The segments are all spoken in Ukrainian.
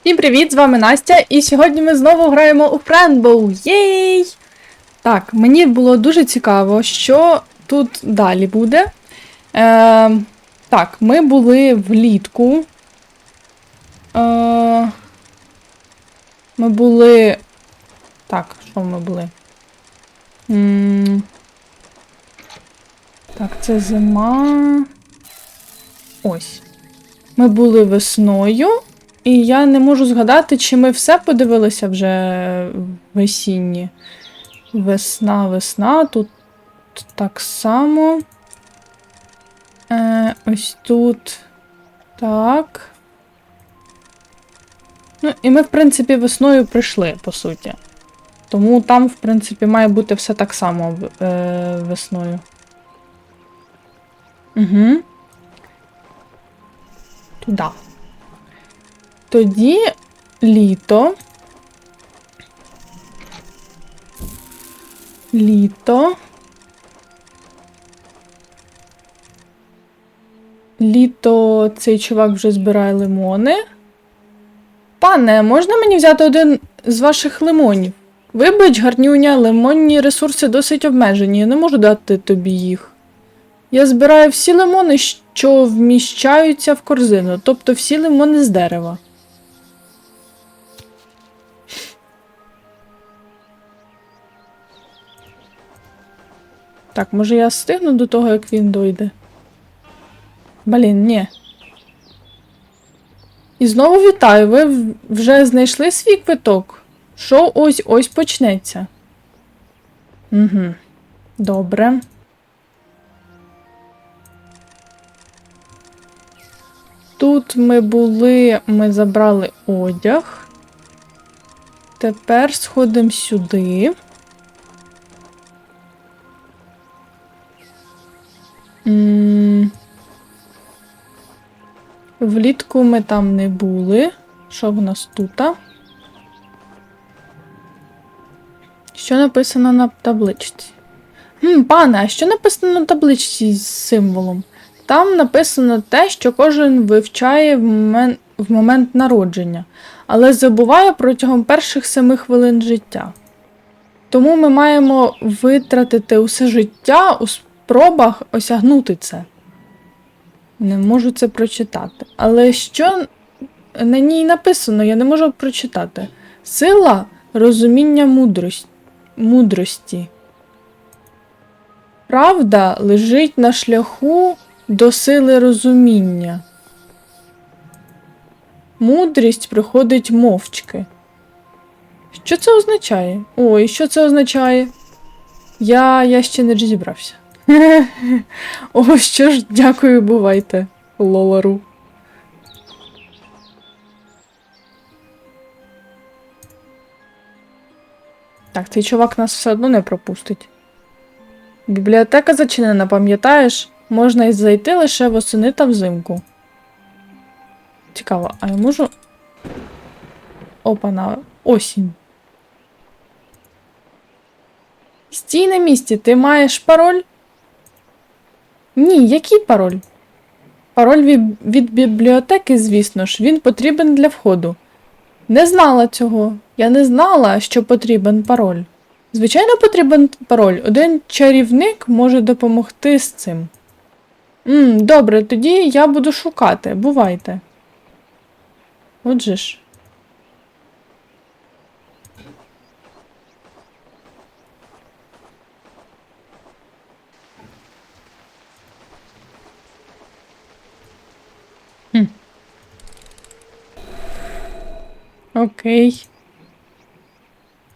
Всім привіт! З вами Настя, і сьогодні ми знову граємо у Френбоу. Єй! Так, мені було дуже цікаво, що тут далі буде. Е, так, ми були влітку. Е, ми були. Так, що ми були? м так, це зима. Ось. Ми були весною. І я не можу згадати, чи ми все подивилися вже весінні. Весна, весна, тут так само. Е, Ось тут. Так. Ну, і ми, в принципі, весною прийшли, по суті. Тому там, в принципі, має бути все так само е, весною. Угу. Туда. Тоді літо. Літо. Літо цей чувак вже збирає лимони. Пане, можна мені взяти один з ваших лимонів? Вибач, гарнюня, лимонні ресурси досить обмежені, я не можу дати тобі їх. Я збираю всі лимони, що вміщаються в корзину, тобто всі лимони з дерева. Так, може я встигну до того, як він дойде? Блін, ні. І знову вітаю, ви вже знайшли свій квиток. Шоу ось ось почнеться. Угу. Добре. Тут ми були, ми забрали одяг. Тепер сходимо сюди. Влітку ми там не були. Що в нас тут? Що написано на табличці? Хм, пане, а що написано на табличці з символом? Там написано те, що кожен вивчає в момент, в момент народження, але забуває протягом перших семи хвилин життя. Тому ми маємо витратити усе життя у спробах осягнути це. Не можу це прочитати. Але що на ній написано, я не можу прочитати. Сила розуміння мудрості. Правда лежить на шляху до сили розуміння. Мудрість приходить мовчки. Що це означає? Ой, що це означає? Я, я ще не розібрався. О, що ж, дякую, бувайте, Лолару. Так, цей чувак нас все одно не пропустить. Бібліотека зачинена, пам'ятаєш? Можна й зайти лише восени та взимку. Цікаво, а я можу. Опа, на осінь. Стій на місці, ти маєш пароль? Ні, який пароль? Пароль від, бібліотеки, звісно ж, він потрібен для входу. Не знала цього. Я не знала, що потрібен пароль. Звичайно, потрібен пароль. Один чарівник може допомогти з цим. М, добре, тоді я буду шукати. Бувайте. Отже ж. Окей.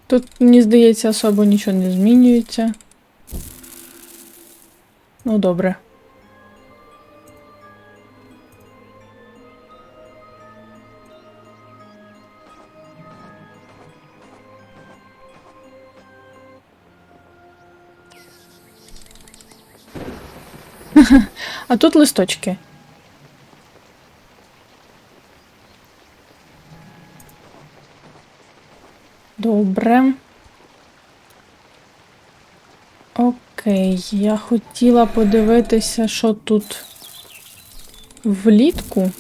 Тут, мені здається, особо нічого не змінюється. Ну, добре. А тут листочки. Добре. Окей, я хотіла подивитися, що тут влітку.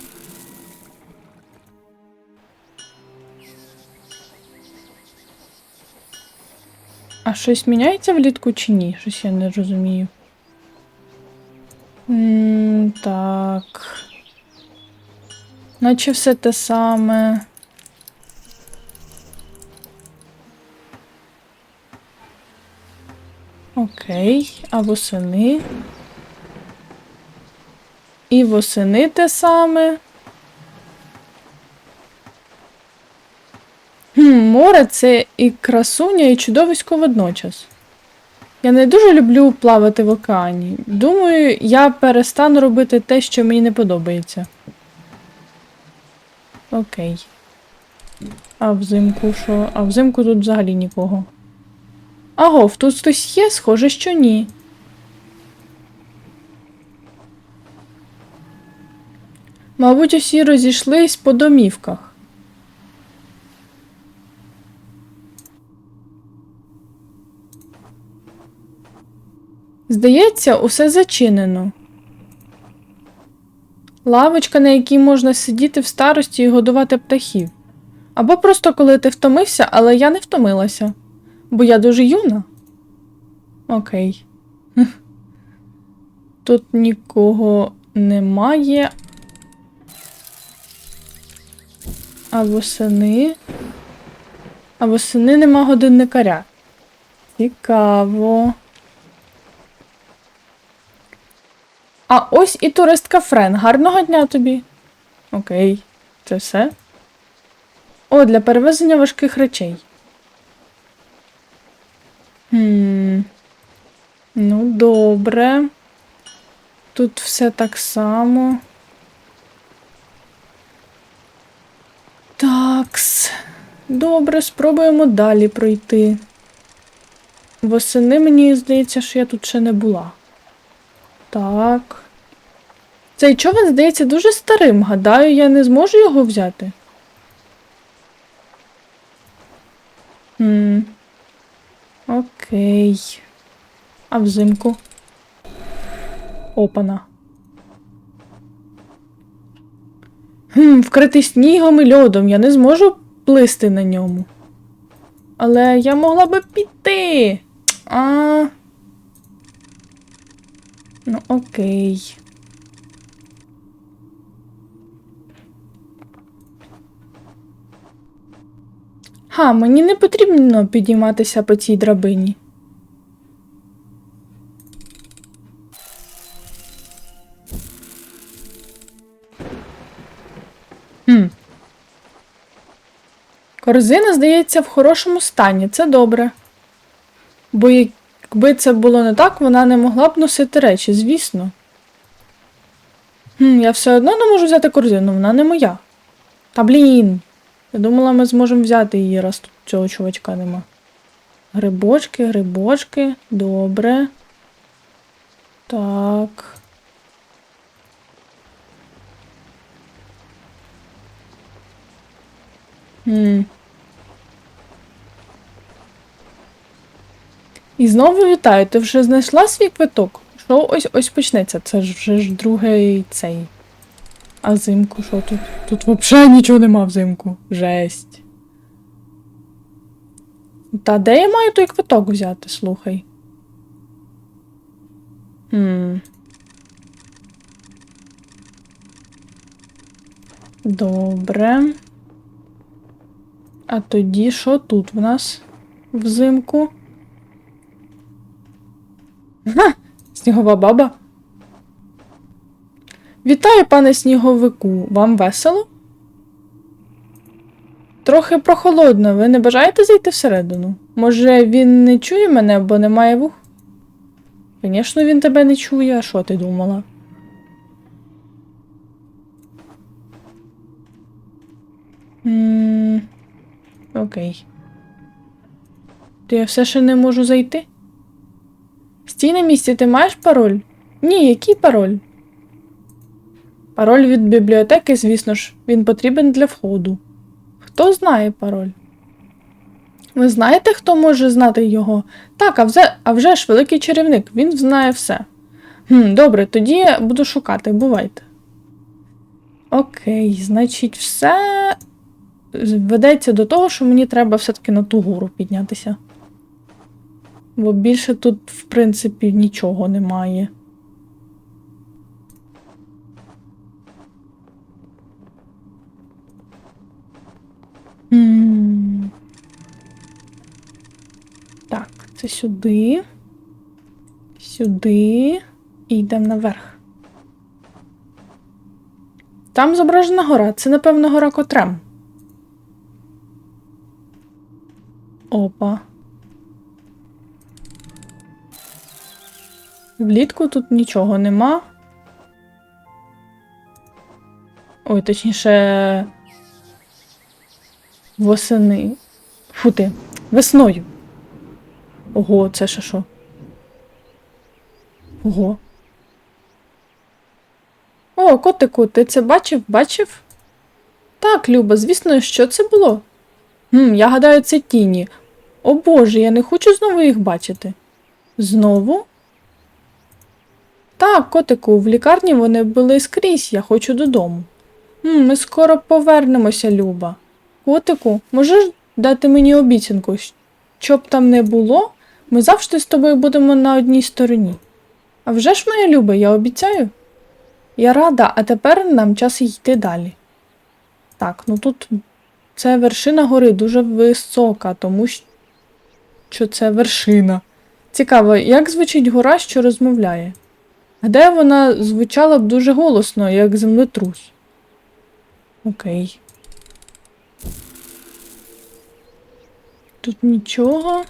А щось міняється влітку чи ні? Щось я не розумію. М -м так. Наче все те саме. Окей, а восени. І восени те саме. Хм, море це і красуня, і чудовисько водночас. Я не дуже люблю плавати в океані. Думаю, я перестану робити те, що мені не подобається. Окей. А взимку що? А взимку тут взагалі нікого. Агов, тут хтось є? Схоже, що ні. Мабуть, усі розійшлись по домівках. Здається, усе зачинено. Лавочка, на якій можна сидіти в старості і годувати птахів. Або просто коли ти втомився, але я не втомилася. Бо я дуже юна. Окей. Тут нікого немає. А восени. А восени нема годинникаря. Цікаво. А ось і туристка Френ. Гарного дня тобі. Окей, це все. О, для перевезення важких речей. Хм. Ну, добре. Тут все так само. Такс. Добре, спробуємо далі пройти. Восени мені здається, що я тут ще не була. Так. Цей човен здається дуже старим. Гадаю, я не зможу його взяти. Хм. Окей. А взимку. Опана. Хм, вкритий снігом і льодом. Я не зможу плисти на ньому. Але я могла би піти. А. Ну, окей. Ха, мені не потрібно підійматися по цій драбині. Хм. Корзина, здається, в хорошому стані. Це добре. Бо якби це було не так, вона не могла б носити речі, звісно. Хм, я все одно не можу взяти корзину, вона не моя. Та блін. Я думала, ми зможемо взяти її, раз тут цього чувачка нема. Грибочки, грибочки. Добре. Так. Хм. І знову вітаю. Ти вже знайшла свій квиток? Що ось ось почнеться? Це ж вже ж другий цей. А взимку що тут? Тут взагалі нічого нема взимку. Жесть. Та де я маю той квиток взяти, слухай? Хм. Добре. А тоді що тут в нас взимку? Ха! Снігова баба. Вітаю, пане сніговику. Вам весело? Трохи прохолодно, ви не бажаєте зайти всередину? Може, він не чує мене, бо немає вух? Звісно, він тебе не чує, а що ти думала? М, Окей. То я все ще не можу зайти? Стій на місці, ти маєш пароль? Ні, який пароль? Пароль від бібліотеки, звісно ж, він потрібен для входу. Хто знає пароль? Ви знаєте, хто може знати його? Так, а вже, а вже ж великий чарівник, він знає все. Хм, Добре, тоді я буду шукати, бувайте. Окей, значить, все ведеться до того, що мені треба все-таки на ту гору піднятися. Бо більше тут, в принципі, нічого немає. Так, це сюди. Сюди. І йдемо наверх. Там зображена гора. Це, напевно, гора Котрем. Опа. Влітку тут нічого нема. Ой, точніше. Восени. Фу ти. Весною. Ого, це ще що? Ого. О, котику, ти це бачив? Бачив? Так, Люба, звісно, що це було? Хм, я гадаю, це тіні. О Боже, я не хочу знову їх бачити. Знову? Так, котику, в лікарні вони були скрізь, я хочу додому. М, ми скоро повернемося, Люба. Котику, можеш дати мені обіцянку, що б там не було, ми завжди з тобою будемо на одній стороні. А вже ж, моя Люба, я обіцяю. Я рада, а тепер нам час йти далі. Так, ну тут це вершина гори дуже висока, тому що це вершина. Цікаво, як звучить гора, що розмовляє? Де вона звучала б дуже голосно, як землетрус. Окей. Тут нічого.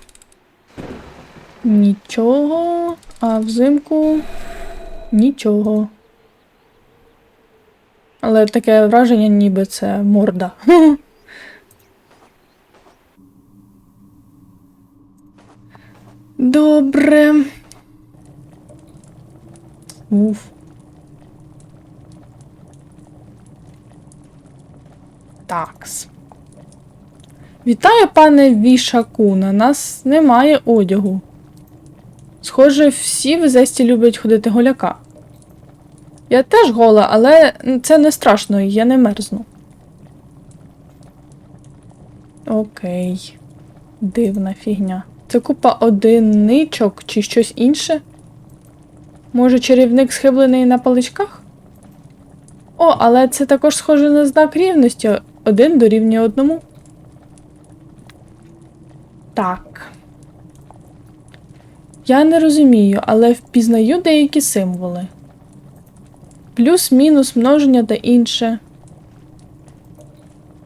Нічого. А взимку нічого. Але таке враження, ніби це морда. Добре. Уф. Такс. Вітаю, пане Вішаку. На нас немає одягу. Схоже, всі в Зесті люблять ходити голяка. Я теж гола, але це не страшно, я не мерзну. Окей. Дивна фігня. Це купа одиничок чи щось інше? Може, чарівник схиблений на паличках? О, але це також схоже на знак рівності. Один дорівнює одному. Так. Я не розумію, але впізнаю деякі символи. Плюс, мінус, множення та інше.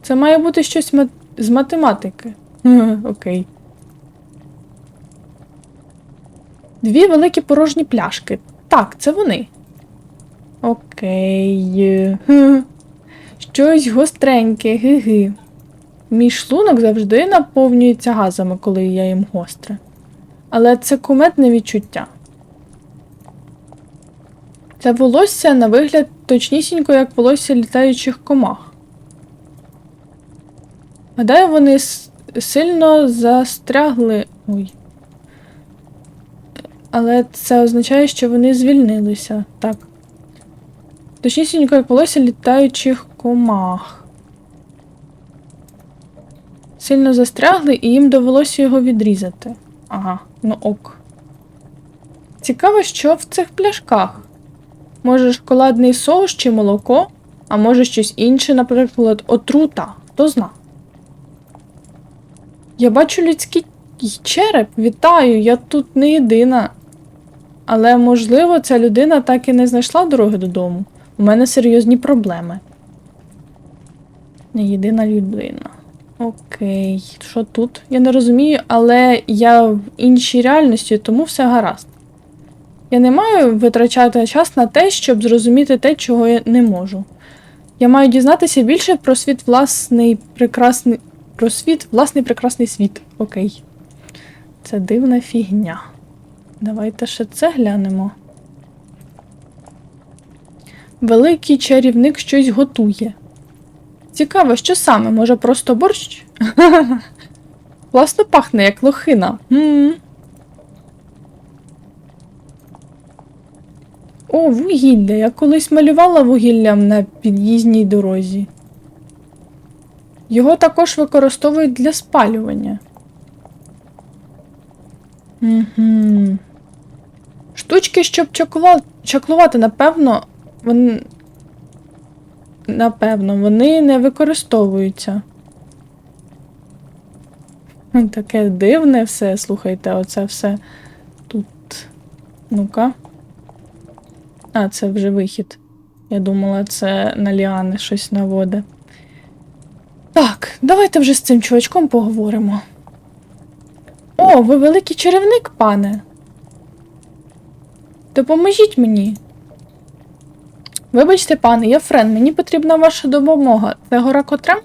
Це має бути щось мат... з математики. Окей. Дві великі порожні пляшки. Так, це вони. Окей. Щось гостреньке, ги-ги. Мій шлунок завжди наповнюється газами, коли я їм гостре. Але це куметне відчуття. Це волосся на вигляд точнісінько, як волосся літаючих комах. Гадаю, вони сильно застрягли. Ой. Але це означає, що вони звільнилися. Так. Точнісінько, як волосся літаючих комах. Сильно застрягли, і їм довелося його відрізати. Ага, ну ок. Цікаво, що в цих пляшках. Може, шоколадний соус чи молоко, а може щось інше, наприклад, отрута. Хто зна. Я бачу людський череп. Вітаю, я тут не єдина. Але, можливо, ця людина так і не знайшла дороги додому. У мене серйозні проблеми. Не єдина людина. Окей, що тут? Я не розумію, але я в іншій реальності, тому все гаразд. Я не маю витрачати час на те, щоб зрозуміти те, чого я не можу. Я маю дізнатися більше про світ власний прекрасний. Про світ, власний прекрасний світ. Окей. Це дивна фігня. Давайте ще це глянемо. Великий чарівник щось готує. Цікаво, що саме? Може, просто борщ? Власно пахне, як лохина. О, вугілля. Я колись малювала вугіллям на під'їзній дорозі. Його також використовують для спалювання. Угу. Штучки, щоб чаклувати, напевно, вони... Напевно, вони не використовуються. Таке дивне все, слухайте, оце все тут. Ну-ка. А, це вже вихід. Я думала, це на ліани щось наводе. Так, давайте вже з цим чувачком поговоримо. О, ви великий чарівник, пане. Допоможіть мені. Вибачте, пане, я Френ, мені потрібна ваша допомога. Це гора Котрем?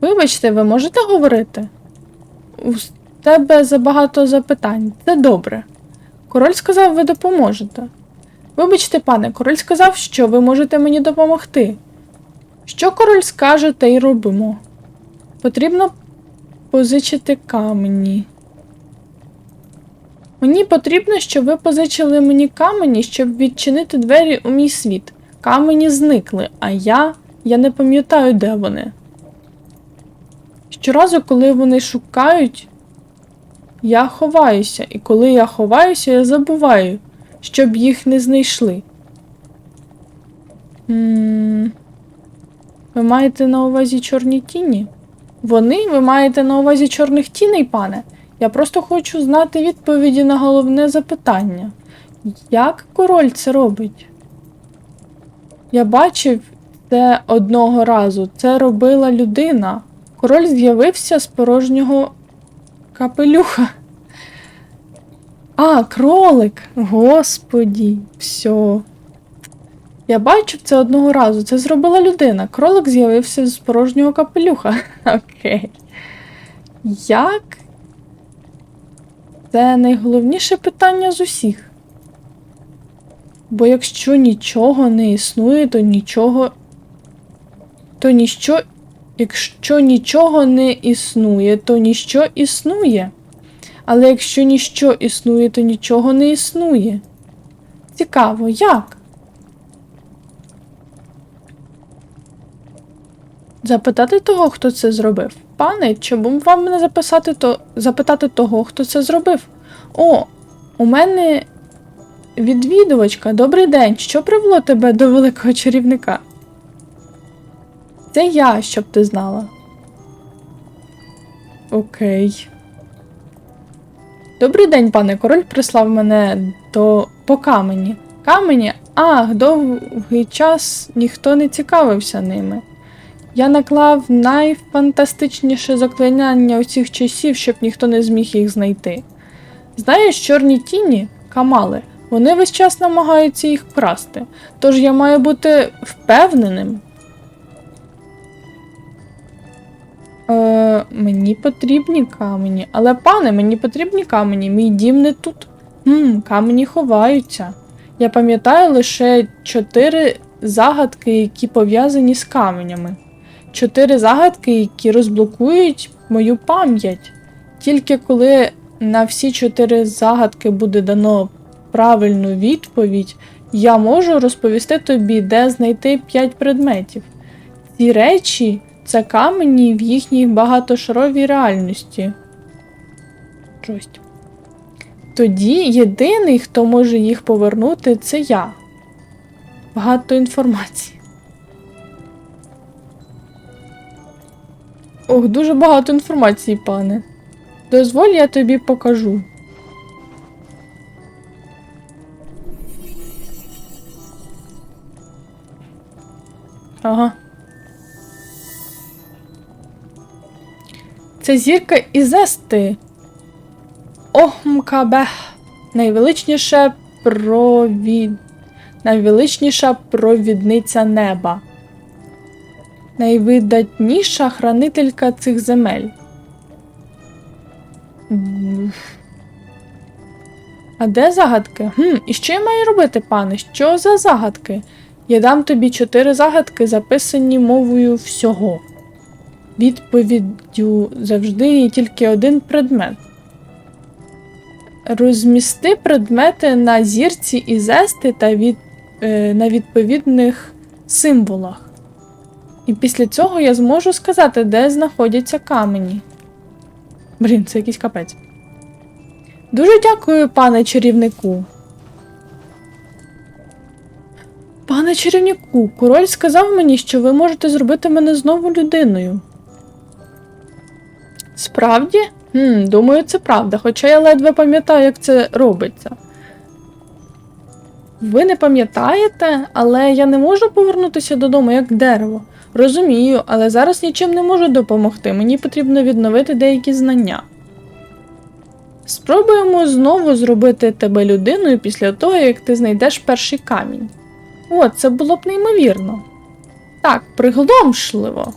Вибачте, ви можете говорити? У тебе забагато запитань. Це добре. Король сказав, ви допоможете. Вибачте, пане, король сказав, що ви можете мені допомогти. Що король скаже, те й робимо. Потрібно позичити камені. Мені потрібно, щоб ви позичили мені камені, щоб відчинити двері у мій світ. Камені зникли, а я. я не пам'ятаю, де вони. Щоразу, коли вони шукають, я ховаюся, і коли я ховаюся, я забуваю, щоб їх не знайшли. Ви маєте на увазі чорні тіні? Вони? Ви маєте на увазі чорних тіней, пане? Я просто хочу знати відповіді на головне запитання. Як король це робить? Я бачив це одного разу. Це робила людина. Король з'явився з порожнього капелюха. А, кролик! Господі, все. Я бачив це одного разу. Це зробила людина. Кролик з'явився з порожнього капелюха. Окей. Як? Це найголовніше питання з усіх. Бо якщо нічого не існує, то нічого. То ніщо. Якщо нічого не існує, то ніщо існує. Але якщо ніщо існує, то нічого не існує. Цікаво, як? Запитати того, хто це зробив. Пане, чому б вам не записати то... запитати того, хто це зробив? О, у мене відвідувачка. Добрий день. Що привело тебе до великого чарівника? Це я, щоб ти знала. Окей. Добрий день, пане король прислав мене до по камені. Камені? Ах, довгий час ніхто не цікавився ними. Я наклав найфантастичніше заклинання усіх часів, щоб ніхто не зміг їх знайти. Знаєш, чорні тіні, камали, вони весь час намагаються їх вкрасти, тож я маю бути впевненим. Е, мені потрібні камені. Але, пане, мені потрібні камені, мій дім не тут. Хм, камені ховаються. Я пам'ятаю лише чотири загадки, які пов'язані з каменями. Чотири загадки, які розблокують мою пам'ять. Тільки коли на всі чотири загадки буде дано правильну відповідь, я можу розповісти тобі, де знайти п'ять предметів. Ці речі це камені в їхній багатошаровій реальності. Тоді єдиний, хто може їх повернути, це я. Багато інформації. Ох, дуже багато інформації, пане. Дозволь, я тобі покажу. Ага. Це зірка Ізести. Охмкабех. Найвеличніша провід... Найвеличніша провідниця неба. Найвидатніша хранителька цих земель. А де загадки? Хм, і що я маю робити, пане? Що за загадки? Я дам тобі чотири загадки, записані мовою всього. Відповіддю завжди є тільки один предмет. Розмісти предмети на зірці і зести та від, е, на відповідних символах. І після цього я зможу сказати, де знаходяться камені. Блін, це якийсь капець. Дуже дякую, пане чарівнику. Пане чарівнику, король сказав мені, що ви можете зробити мене знову людиною. Справді? Хм, думаю, це правда, хоча я ледве пам'ятаю, як це робиться. Ви не пам'ятаєте, але я не можу повернутися додому як дерево. Розумію, але зараз нічим не можу допомогти. Мені потрібно відновити деякі знання. Спробуємо знову зробити тебе людиною після того, як ти знайдеш перший камінь. О, це було б неймовірно. Так, приголомшливо.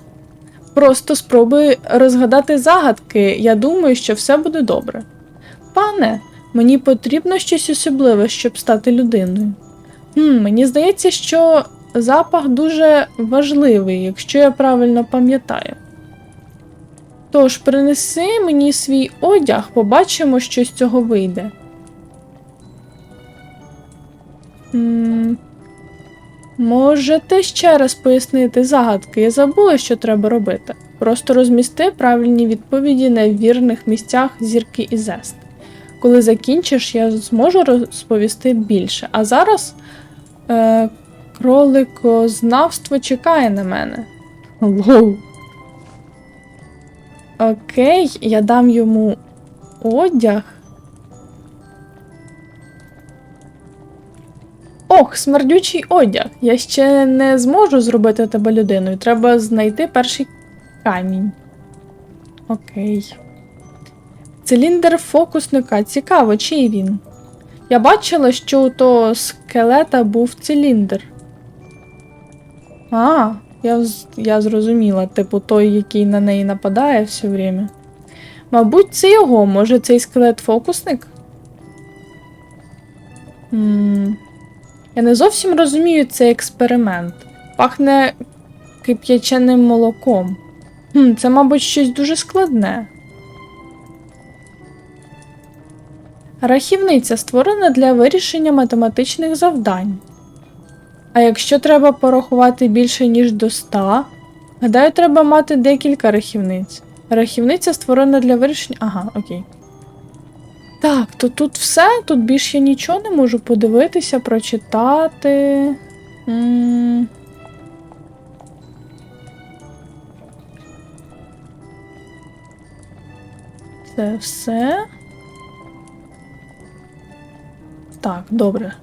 Просто спробуй розгадати загадки, я думаю, що все буде добре. Пане, мені потрібно щось особливе, щоб стати людиною. Хм, мені здається, що запах дуже важливий, якщо я правильно пам'ятаю. Тож, принеси мені свій одяг, побачимо, що з цього вийде. М, Можете ще раз пояснити загадки? Я забула, що треба робити. Просто розмісти правильні відповіді на вірних місцях зірки і зест. Коли закінчиш, я зможу розповісти більше. А зараз е, кроликознавство чекає на мене. Лоу. Окей, я дам йому одяг. Ох, смердючий одяг. Я ще не зможу зробити тебе людиною. Треба знайти перший камінь. Окей. Циліндр фокусника. Цікаво, чий він? Я бачила, що у того скелета був циліндр. А, я, я зрозуміла, типу той, який на неї нападає все время. Мабуть, це його, може, цей скелет фокусник? м Я не зовсім розумію цей експеримент. Пахне кип'яченим молоком. Хм, це, мабуть, щось дуже складне. Рахівниця створена для вирішення математичних завдань. А якщо треба порахувати більше, ніж до 100, гадаю, треба мати декілька рахівниць. Рахівниця створена для вирішення. Ага, окей. Так, то тут все, тут більше я нічого не можу подивитися, прочитати. М. Це все. Так, добре.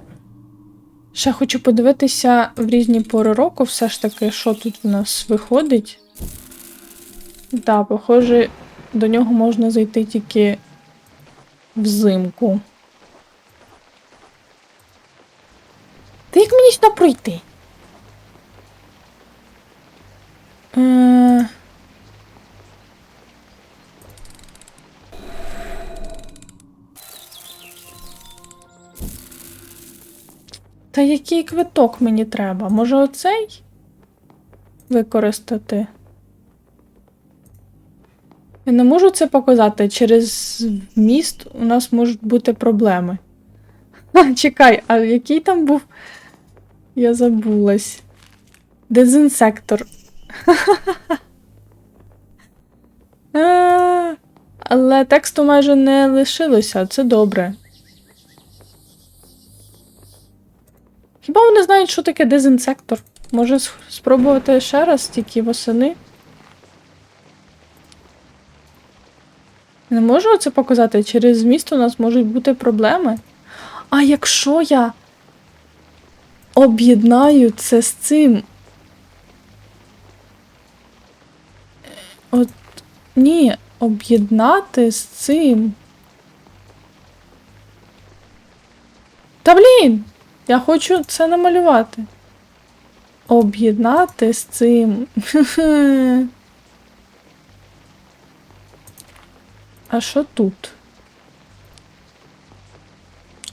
Ще хочу подивитися в різні пори року, все ж таки, що тут в нас виходить. Так, похоже, до нього можна зайти тільки взимку. Та як мені сюди пройти? Та який квиток мені треба? Може оцей використати? Я не можу це показати. Через міст у нас можуть бути проблеми. Ха, чекай, а який там був? Я забулась. Дезінсектор. А, Але тексту майже не лишилося, це добре. Хіба вони знають, що таке дезінсектор? Може спробувати ще раз, тільки восени? Не можу це показати? Через місто у нас можуть бути проблеми. А якщо я об'єднаю це з цим. От ні, об'єднати з цим. Та блін! Я хочу це намалювати. Об'єднати з цим. А що тут?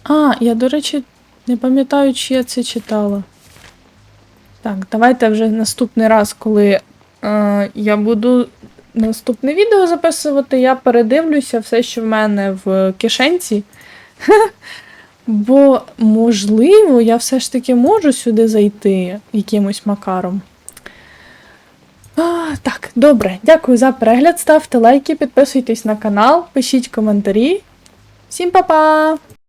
А, я, до речі, не пам'ятаю, чи я це читала. Так, давайте вже наступний раз, коли е, я буду наступне відео записувати, я передивлюся все, що в мене в кишенці. Бо, можливо, я все ж таки можу сюди зайти якимось макаром. А, так, добре. Дякую за перегляд. Ставте лайки, підписуйтесь на канал, пишіть коментарі. Всім па-па!